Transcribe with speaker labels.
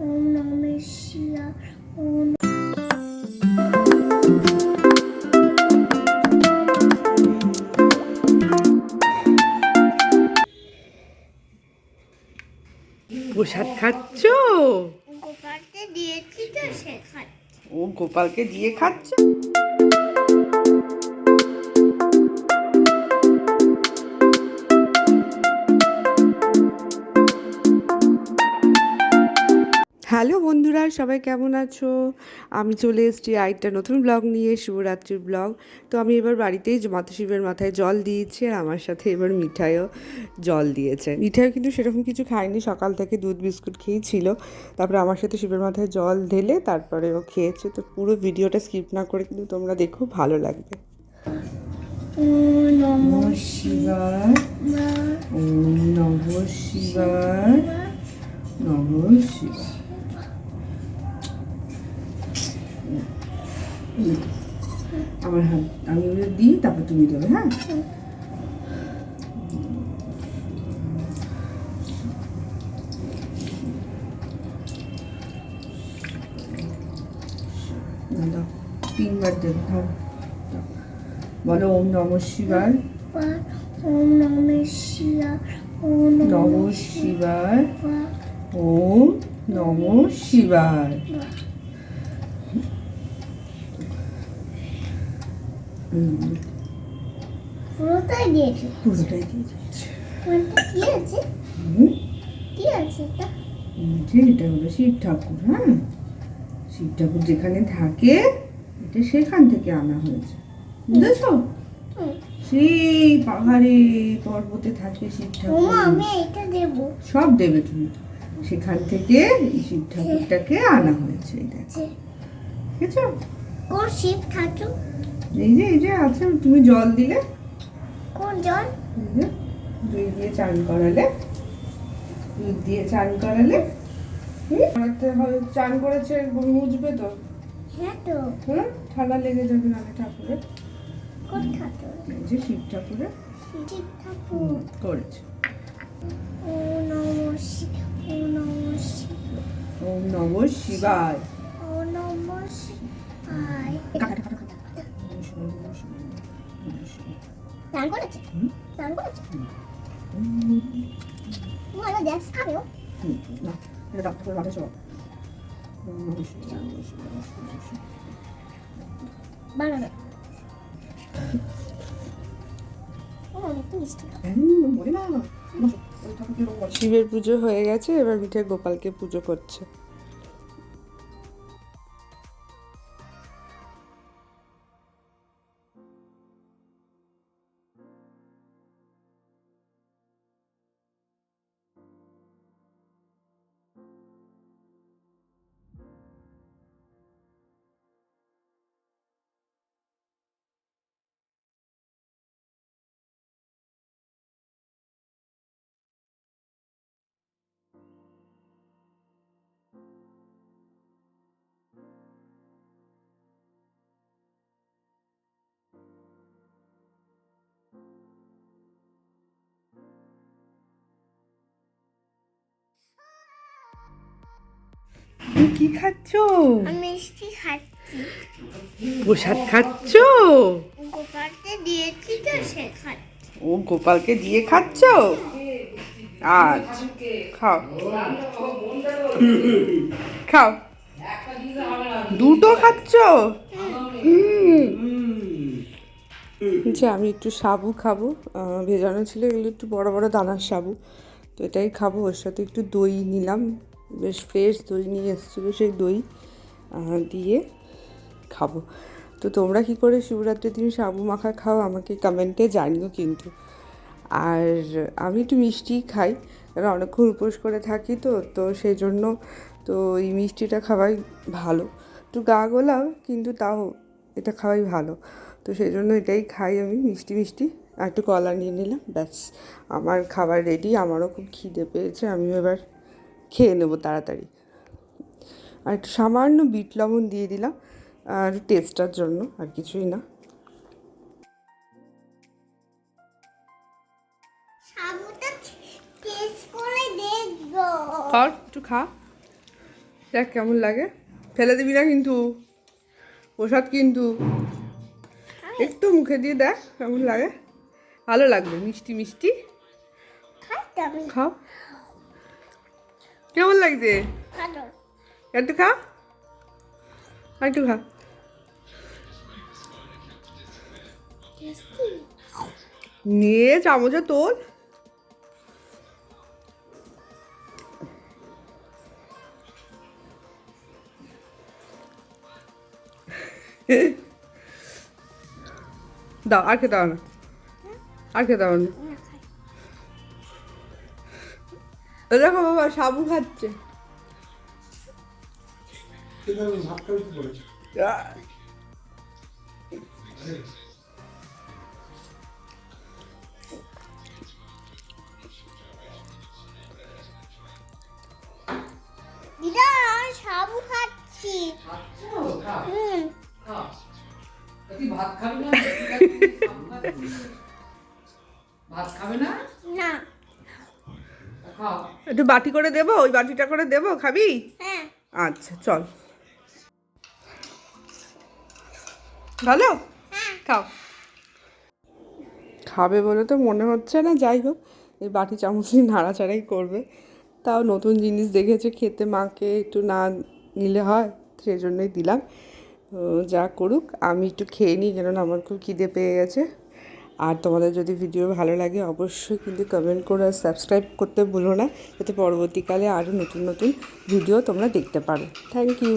Speaker 1: ওম নমঃ শিবায় ওম
Speaker 2: প্রসাদ খাচ্ছ
Speaker 1: গোপালকে দিয়েছি তো সেখানে
Speaker 2: ও গোপালকে দিয়ে খাচ্ছ? হ্যালো বন্ধুরা সবাই কেমন আছো? আমি চলে এসেছি আরেকটা নতুন ব্লগ নিয়ে শিবরাত্রির ব্লগ তো আমি এবার বাড়িতেই মাতা শিবের মাথায় জল দিয়েছি আর আমার সাথে এবার মিঠাইও জল দিয়েছে। মিঠাইও কিন্তু সেরকম কিছু খায়নি সকাল থেকে দুধ বিস্কুট খেয়েই ছিল তারপরে আমার সাথে শিবের মাথায় জল ঢেলে তারপরে ও খেয়েছে। তো পুরো ভিডিওটা স্কিপ না করে কিন্তু তোমরা দেখো ভালো লাগবে।
Speaker 1: নমঃ
Speaker 2: শিবায়।
Speaker 1: শিবায়।
Speaker 2: নম শিবায়। নম শিবায়। আমার হাত আমি ওটা দিই, তারপর তুমি দেবে হ্যাঁ? তিনবার দেবে হ্যাঁ। দাও। বলো, ওম নম শিবায়।
Speaker 1: ওম নমঃ শিবায় ওম
Speaker 2: নম শিবায়। ওম নম শিবায় হুম,
Speaker 1: পুরোটাই দিয়েছি।
Speaker 2: পুরোটাই দিয়ে দিচ্ছে
Speaker 1: কোনটা কি আছে কি আছে এটা
Speaker 2: এটা হলো শিব ঠাকুর হ্যাঁ শিব ঠাকুর যেখানে থাকে এটা সেখান থেকে আনা হয়েছে। বুঝেছ? সেই পাহাড়ে পর্বতে থাকে শিব ঠাকুর। সব দেবে তুমি। সেখান থেকে শিব ঠাকুরটাকে আনা হয়েছে এটা ঠিক আছে
Speaker 1: কোন শিব ঠাকুর?
Speaker 2: এই যে এই যে আছে তুমি জল দিলে।
Speaker 1: কোন জল?
Speaker 2: দুই দিয়ে চান করালে। দুধ দিয়ে চান করালে। চান করেছে মুজবে তো।
Speaker 1: হ্যাঁ তো।
Speaker 2: হুম? ঠান্ডা লেগে যাবে না ঠাকুরের।
Speaker 1: কোন ঠাকুর?
Speaker 2: এই যে শিব ঠাকুরের।
Speaker 1: শিব ঠাকুর।
Speaker 2: করেছে।
Speaker 1: ওম নমঃ শিবায় ওম নমঃ শিবায়
Speaker 2: ওম নম শিবায়।
Speaker 1: নমঃ শিবায় করেছে। করেছে ও খাবে ও
Speaker 2: না, এটা ডাক্তার। শিবের পুজো হয়ে গেছে এবার মিঠে গোপালকে পুজো করছে। তুমি কি খাচ্ছ?
Speaker 1: মিষ্টি খাচ্ছি।
Speaker 2: প্রসাদ খাচ্ছ?
Speaker 1: গোপালকে দিয়েছি তো সেখানে
Speaker 2: ও গোপালকে দিয়ে খাচ্ছ? আচ্ছা খাও। খাও। দুটো খাচ্ছ? যে আমি একটু সাবু খাব। ভেজানো ছিল এগুলো একটু বড় বড় দানার সাবু। তো এটাই খাব ওর সাথে একটু দই নিলাম। বেশ ফ্রেশ দই নিয়ে এসেছিল সেই দই দিয়ে খাব। তো তোমরা কি করে শিবরাত্রির দিন সাবু মাখা খাও, আমাকে কমেন্টে জানিও কিন্তু। আর আমি একটু মিষ্টি খাই, কারণ অনেকক্ষণ উপোস করে থাকি তো তো সেই জন্য তো এই মিষ্টিটা খাওয়াই ভালো। একটু গা গোলাও, কিন্তু তাও এটা খাওয়াই ভালো। তো সেই জন্য এটাই খাই আমি, মিষ্টি মিষ্টি। আর একটু কলা নিয়ে নিলাম, ব্যাস। আমার খাবার রেডি আমারও খুব খিদে পেয়েছে, আমিও এবার খেয়ে নেব তাড়াতাড়ি। আর একটু সামান্য বিট লবণ দিয়ে দিলাম আর টেস্টার জন্য আর কিছুই না। একটু খা। দেখ কেমন লাগে। ফেলে দিবি না কিন্তু। প্রসাদ কিন্তু। একটু মুখে দিয়ে দেখ কেমন লাগে। ভালো লাগবে মিষ্টি মিষ্টি। খাও। কেমন লাগছে? একটু খা। আর একটু খা। নিয়ে চামচে তোল দাও আর খেতে হবে না। আর খেতে হবে না। দেখো বাবা সাবু খাচ্ছে।
Speaker 1: দিদা সাবু খাচ্ছি। হুম।
Speaker 3: ভাত খাবি না? ভাত খাবে না?
Speaker 1: না।
Speaker 2: একটু বাটি করে দেবো? ওই বাটিটা করে দেবো? খাবি?
Speaker 1: হ্যাঁ।
Speaker 2: আচ্ছা চল। ভালো?
Speaker 1: হ্যাঁ।
Speaker 2: খাও। খাবে বলে তো মনে হচ্ছে না যাই হোক। এই বাটি চামচ নিয়ে নাড়াচাড়াই করবে। তাও নতুন জিনিস দেখেছে খেতে মাকে একটু না নিলে হয় সেই জন্যই দিলাম যা করুক আমি একটু খেয়ে নিই কেননা আমার খুব খিদে পেয়ে গেছে। আর তোমাদের যদি ভিডিও ভালো লাগে, অবশ্যই কিন্তু কমেন্ট করে আর সাবস্ক্রাইব করতে ভুলো না। যাতে পরবর্তীকালে আরও নতুন নতুন ভিডিও তোমরা দেখতে পারো। Thank you